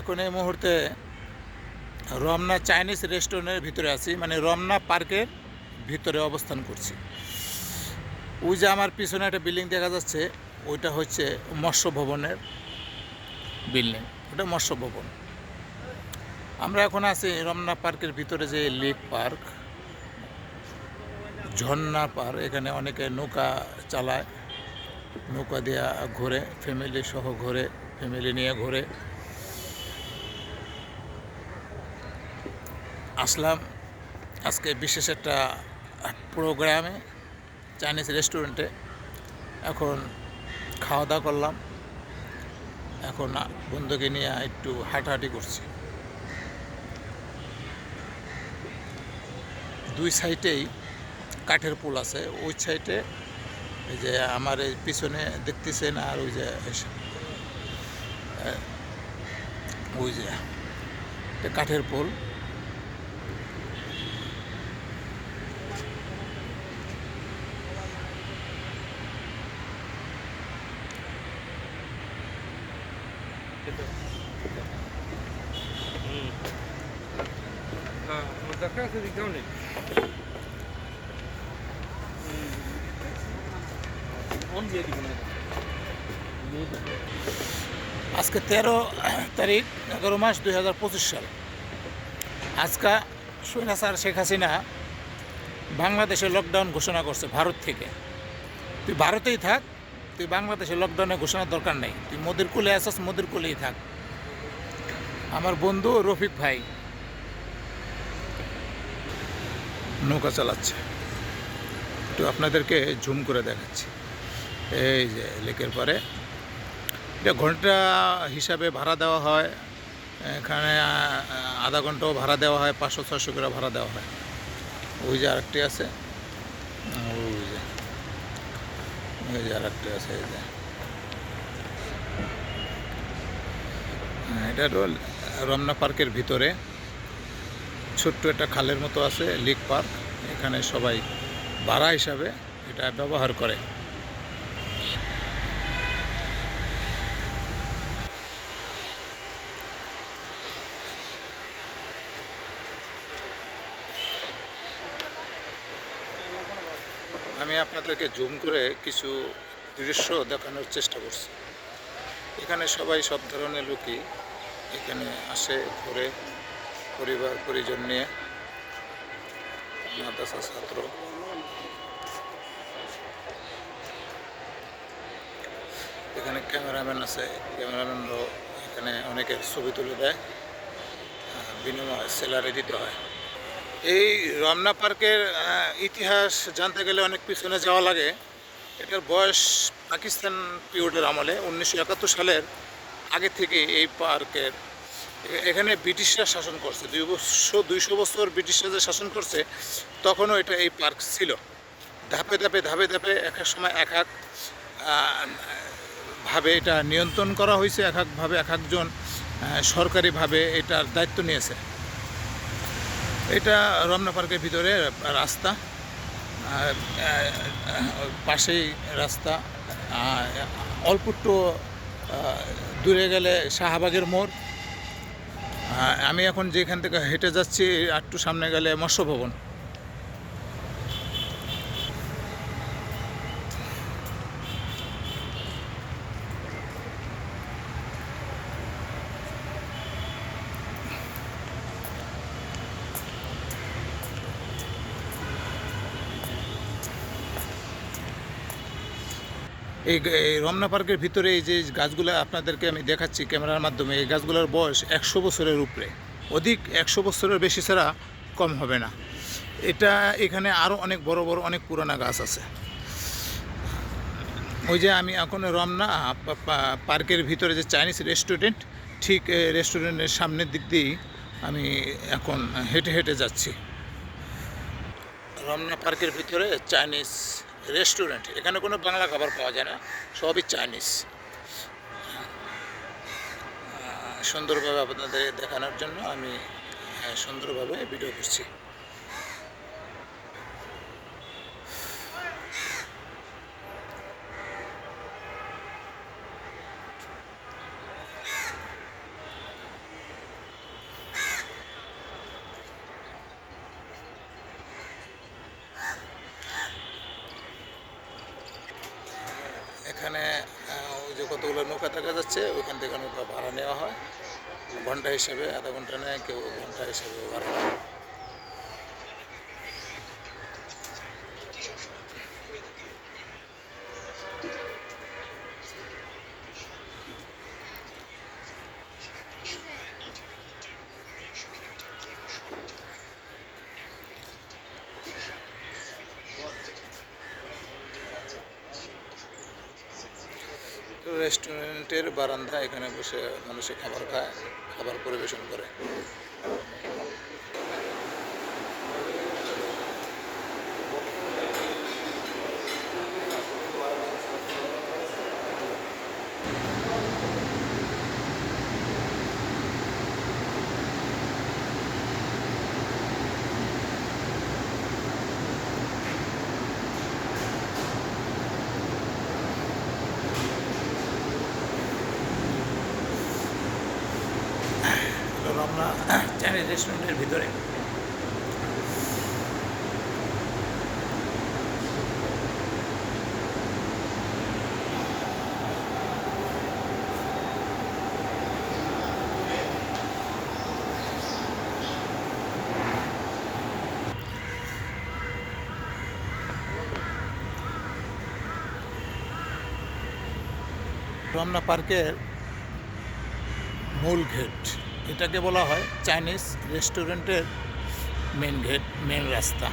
এখন এই মুহূর্তে রমনা চাইনিজ রেস্টুরেন্টের ভিতরে আছি মানে রমনা পার্কের ভিতরে অবস্থান করছি। ওই যে আমার পিছনে একটা বিল্ডিং দেখা যাচ্ছে, ওইটা হচ্ছে মৎস্য ভবনের বিল্ডিং। ওটা মৎস্য ভবন। আমরা এখন আছি রমনা পার্কের ভিতরে যে লেক পার্ক, ঝর্ণা পার্ক এখানে অনেকে নৌকা চালায়, নৌকা দেওয়া ঘোরে ফ্যামিলি সহ ঘোরে ফ্যামিলি নিয়ে ঘোরে। আসলাম। আজকে বিশেষ একটা প্রোগ্রামে চাইনিজ রেস্টুরেন্টে এখন খাওয়া দাওয়া করলাম। এখন বন্ধুকে নিয়ে একটু হাঁটাহাঁটি করছি। দুই সাইডেই কাঠের পুল আছে। ওই সাইডে এই যে আমার এই পিছনে দেখতেছেন আর ওই যে ওই যে কাঠের পোল। দিব না। আজকে তেরো তারিখ এগারো মাস দুই হাজার পঁচিশ সাল। আজকা সৈনা স্যার শেখ হাসিনা বাংলাদেশে লকডাউন ঘোষণা করছে ভারত থেকে। তুই ভারতেই থাক তুই বাংলাদেশে লকডাউনে ঘোষণার দরকার নেই। তুই মোদির কুলে আসস মোদির কুলেই থাক। আমার বন্ধু রফিক ভাই নৌকা চালাচ্ছে। একটু আপনাদেরকে ঝুম করে দেখাচ্ছি। এই যে, লেকের পরে এটা ঘণ্টা হিসাবে ভাড়া দেওয়া হয়। এখানে আধা ঘন্টাও ভাড়া দেওয়া হয়, পাঁচশো ছশো করে ভাড়া দেওয়া হয়। ওই যে আরেকটি আছে। ওই যে। এই যে। হ্যাঁ, এটা রমনা পার্কের ভিতরে। ছোট্ট একটা খালের মতো আছে লিক পার্ক। এখানে সবাই ভাড়া হিসাবে এটা ব্যবহার করে। আমি আপনাদেরকে জুম করে কিছু দৃশ্য দেখানোর চেষ্টা করছি। এখানে সবাই সব ধরনের লোকই এখানে আসে, ঘুরে, পরিবার, পরিজন নিয়ে। মাদ্রাসা ছাত্র। এখানে ক্যামেরাম্যান আছে, ক্যামেরাম্যানরাও এখানে অনেকের ছবি তুলে দেয়। বিনিময় স্যালারি দিতে হয়। এই রমনা পার্কের ইতিহাস জানতে গেলে অনেক পিছনে যাওয়া লাগে। এটার বয়স পাকিস্তান পিরিয়ডের আমলে, উনিশশো একাত্তর সালের আগে থেকে এই পার্কের। এখানে ব্রিটিশরা শাসন করছে। দুই বছর, দুইশো বছর ব্রিটিশরা যে শাসন করছে, তখনও এটা এই পার্ক ছিল। ধাপে ধাপে ধাপে ধাপে এক এক সময় এক এক ভাবে এটা নিয়ন্ত্রণ করা হয়েছে, এক একভাবে এক একজন সরকারিভাবে এটার দায়িত্ব নিয়েছে। এটা রমনা পার্কের ভিতরে রাস্তা পাশেই রাস্তা অল্প একটু দূরে গেলে শাহবাগের মোড়। আমি এখন যেখান থেকে হেঁটে যাচ্ছি, একটু সামনে গেলে মৎস্য ভবন। এই রমনা পার্কের ভিতরে এই যে গাছগুলো আপনাদেরকে আমি দেখাচ্ছি ক্যামেরার মাধ্যমে, এই গাছগুলোর বয়স একশো বছরের উপরে। অধিক একশো বছরের বেশি ছাড়া কম হবে না। এটা এখানে আরও অনেক বড় বড়, অনেক পুরানা গাছ আছে। ওই যে আমি এখন রমনা পার্কের ভিতরে যে চাইনিজ রেস্টুরেন্ট, ঠিক রেস্টুরেন্টের সামনের দিক দিয়েই আমি এখন হেঁটে হেঁটে যাচ্ছি। রমনা পার্কের ভিতরে চাইনিজ রেস্টুরেন্ট। এখানে কোনো বাংলা খাবার পাওয়া যায় না, সবই চাইনিজ। সুন্দরভাবে আপনাদের দেখানোর জন্য আমি সুন্দরভাবে ভিডিও করছি। আছে ওইখান থেকে নৌকা ভাড়া নেওয়া হয়। ঘণ্টা হিসেবে, আধা ঘণ্টা নেয়, কেউ ঘণ্টা হিসেবে ভাড়া নেয়। রেস্টুরেন্টের বারান্দা এখানে বসে মানুষে খাবার খায় খাবার পরিবেশন করে হলো আমরা চাইনিজ রেস্টুরেন্টের ভিতরে। রমনা পার্কের মূল গেট এটাকে বলা হয় চাইনিজ রেস্টুরেন্টের মেন গেট মেন রাস্তা।